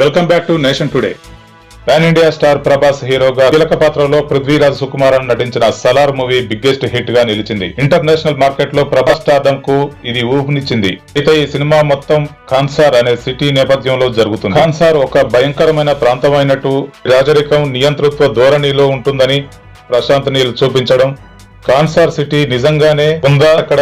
Welcome back to nation today. Pan India star Prabhas హీరోగా కీలక పాత్రలో పృథ్వీరాజ్ సుకుమారన్ నటించిన సలార్ మూవీ బిగ్గెస్ట్ హిట్గా నిలిచింది. ఇంటర్నేషనల్ మార్కెట్లో ప్రభాస్ స్టార్డమ్కు ఇది ఊపునిచ్చింది అయితే ఈ సినిమా మొత్తం ఖాన్సార్ అనే సిటీ నేపథ్యంలో జరుగుతుంది. ఖాన్సార్ ఒక భయంకరమైన ప్రాంతమైనట్టు రాజరికం నియంతృత్వ ధోరణిలో ఉంటుందని ప్రశాంత్ నీల్ చూపించడం కాన్సార్ సిటీ నిజంగానే ఉందా? అక్కడ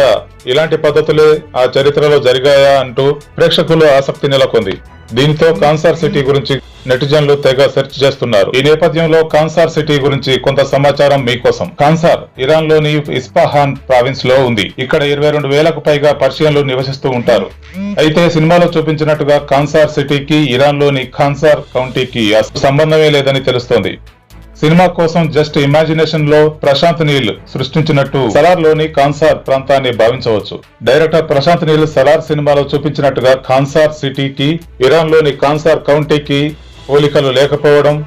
ఇలాంటి పద్ధతులే ఆ చరిత్రలో జరిగాయా అంటూ ప్రేక్షకులు ఆసక్తి నెలకొంది. దీంతో కాన్సార్ సిటీ గురించి నెటిజన్లు తెగ సెర్చ్ చేస్తున్నారు. ఈ నేపథ్యంలో కాన్సార్ సిటీ గురించి కొంత సమాచారం మీకోసం. కాన్సార్ ఇరాన్లోని ఇస్పాహాన్ ప్రావిన్స్లో ఉంది. ఇక్కడ ఇరవై రెండు వేలకు పైగా పర్షియన్లు నివసిస్తూ ఉంటారు. అయితే సినిమాలో చూపించినట్టుగా కాన్సార్ సిటీకి ఇరాన్లోని ఖాన్సార్ కౌంటీకి అసలు సంబంధమే లేదని తెలుస్తోంది. సినిమా కోసం జస్ట్ ఇమాజినేషన్లో ప్రశాంత్ నీల్ సృష్టించినట్టు సలార్లోని కాన్సార్ ప్రాంతాన్ని భావించవచ్చు. డైరెక్టర్ ప్రశాంత్ నీల్ సలార్ సినిమాలో చూపించినట్టుగా కాన్సార్ సిటీకి ఇరాన్లోని కాన్సార్ కౌంటీకి పోలికలు లేకపోవడం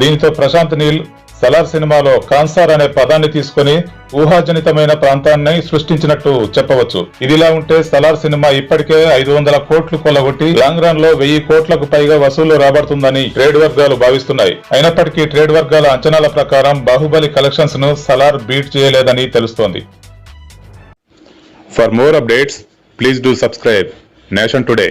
దీనితో ప్రశాంత్ నీల్ సలార్ సినిమాలో కాన్సార్ అనే పదాన్ని తీసుకుని ఊహాజనితమైన ప్రాంతాన్ని సృష్టించినట్టు చెప్పవచ్చు. ఇదిలా ఉంటే సలార్ సినిమా ఇప్పటికే ఐదు వందల కోట్లు కొలగొట్టి లాంగ్ రన్లో వెయ్యి కోట్లకు పైగా వసూలు రాబడుతుందని ట్రేడ్ వర్గాలు భావిస్తున్నాయి. అయినప్పటికీ ట్రేడ్ వర్గాల అంచనాల ప్రకారం బాహుబలి కలెక్షన్స్ను సలార్ బీట్ చేయలేదని తెలుస్తోంది. For more updates please do subscribe nation today